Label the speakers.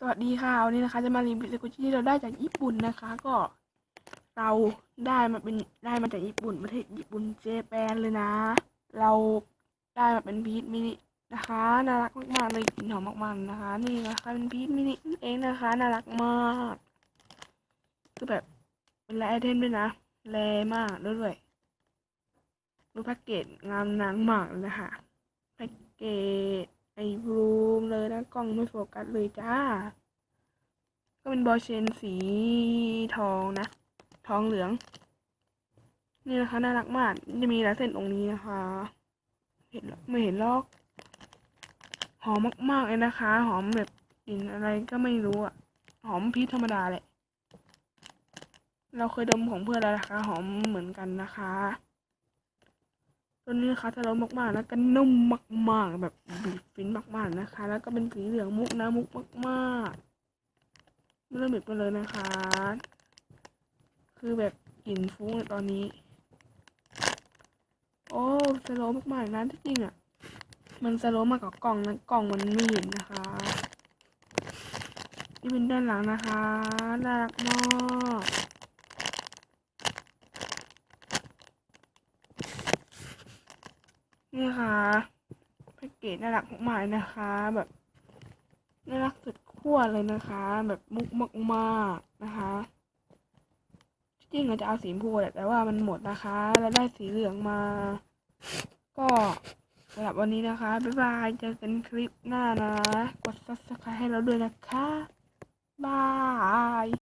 Speaker 1: สวัสดีค่ะวันนี้นะคะ จะมารีวิวสกุชที่เราได้จากญี่ปุ่นนะคะ ก็เราได้มาเป็นได้มาจากญี่ปุ่นประเทศญี่ปุ่นเจแปนเลยนะ เราได้มาเป็นพีชมินินะคะน่ารักมากๆเลยกลิ่นหอมมากๆนะคะ นี่นะคะเป็นพีชมินิเองนะคะน่ารักมากคือแบบเป็นแรไอเทมด้วยนะแรมากด้วยดูแพ็กเกจงามนางมากเลยนะคะแพ็กเกจไอ้บลู กล้องไม่โฟกัสเลยจ้า ก็เป็นบอลเชนสีทองนะ ทองเหลือง นี่นะคะ น่ารักมาก จะมีลายเส้นตรงนี้นะคะ เห็นไม่เห็นหรอก หอมมากๆเลยนะคะ หอมแบบกลิ่นอะไรก็ไม่รู้อะหอมพีชธรรมดาแหละ เราเคยดมของเพื่อนแล้วนะคะ หอมเหมือนกันนะคะ ตัวนี้นะคะจะร้อนมากๆ แล้วก็นุ่มมากๆ แบบบีบฟินมากๆนะคะ แล้วก็เป็นสีเหลืองมุกนะมุกมากๆไม่เริ่มบีบไปเลยนะคะ คือแบบกลิ่นฟุ้งเลยตอนนี้ โอ้สโลว์มากๆนะที่จริงอะ มันสโลว์มากกว่ากล่องนะกล่องมันไม่เห็นนะคะนี่เป็นด้านหลังนะคะน่ารักมาก นี่ค่ะแพ็กเกจน่ารักมากนะคะ แบบน่ารักสุดขั้วเลยนะคะ แบบมุกมากๆนะคะจริงเราจะเอาสีชมพูแหละแต่ว่ามันหมดนะคะ แล้วได้สีเหลืองมา ก็สำหรับวันนี้นะคะ บ๊ายบายเจอกันคลิปหน้านะ กด subscribe ให้เราด้วยนะคะ บาย